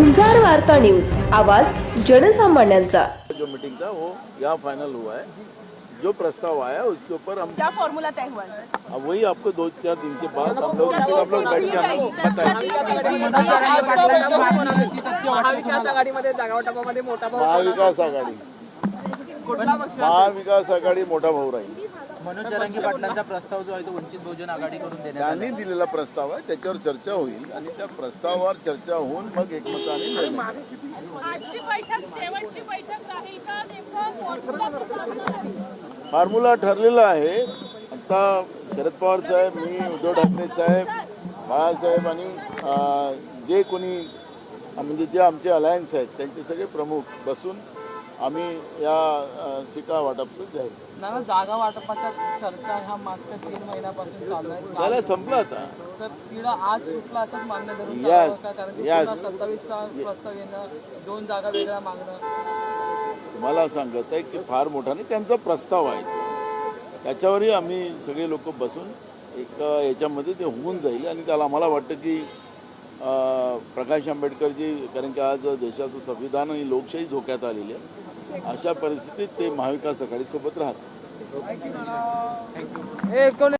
वार्ता न्यूज आवाज जनसामान्यांचा. जो मीटिंग था वो यहाँ फाइनल हुआ है. जो प्रस्ताव आया उसके ऊपर हम क्या फॉर्मूला तय हुआ है? अब वही आपको दो चार दिन के बाद हम लोग सब लोग बैठ के हम लोग बताएंगे। महाविकास आघाडीमध्ये मोठा महाविकास आघाडी. महाविकास आघाडी मोठा भाऊ राहील मनोज जरांगे पाटलांचा प्रस्ताव जो आहे तो वंचित बहुजन आघाडीकडून देण्यात आला त्यांनी दिलेला प्रस्ताव आहे त्याच्यावर चर्चा होईल आणि त्या प्रस्तावावर चर्चा होऊन मग एकमताने निर्णय होईल. आजची बैठक शेवटची बैठक राहील का नेमकं फॉर्म्युला कसं असणार आहे? फॉर्म्युला ठरलेला आहे आता शरद पवार साहेब मी उद्धव ठाकरे साहेब बाळासाहेब आणि अं, जे कोणी म्हणजे जे आमचे अलायन्स आहेत त्यांचे सगळे प्रमुख बसून आम्ही या सीटा वाटपचं जाहीर जागा वाटपाच्या चर्चा ह्या मागच्या तीन महिन्यापासून चालू आहे. त्याला संपलं आता. तर तिला आज सुटला मान्य धरून? कारण सत्तावीसचा प्रस्ताव येणं दोन जागा वेगळ्या मागणं. तुम्हाला सांगत आहे की फार मोठा नाही त्यांचा प्रस्ताव आहे. त्याच्यावरही आम्ही सगळे लोक बसून एक याच्यामध्ये ते होऊन जाईल आणि त्याला आम्हाला वाटतं की प्रकाश आंबेडकरजी कारण की आज देशाचं संविधान आणि लोकशाही धोक्यात आलेली आहे. अशा परिस्थितीत ते महाविकास आघाडीसोबत राहतात. एकोण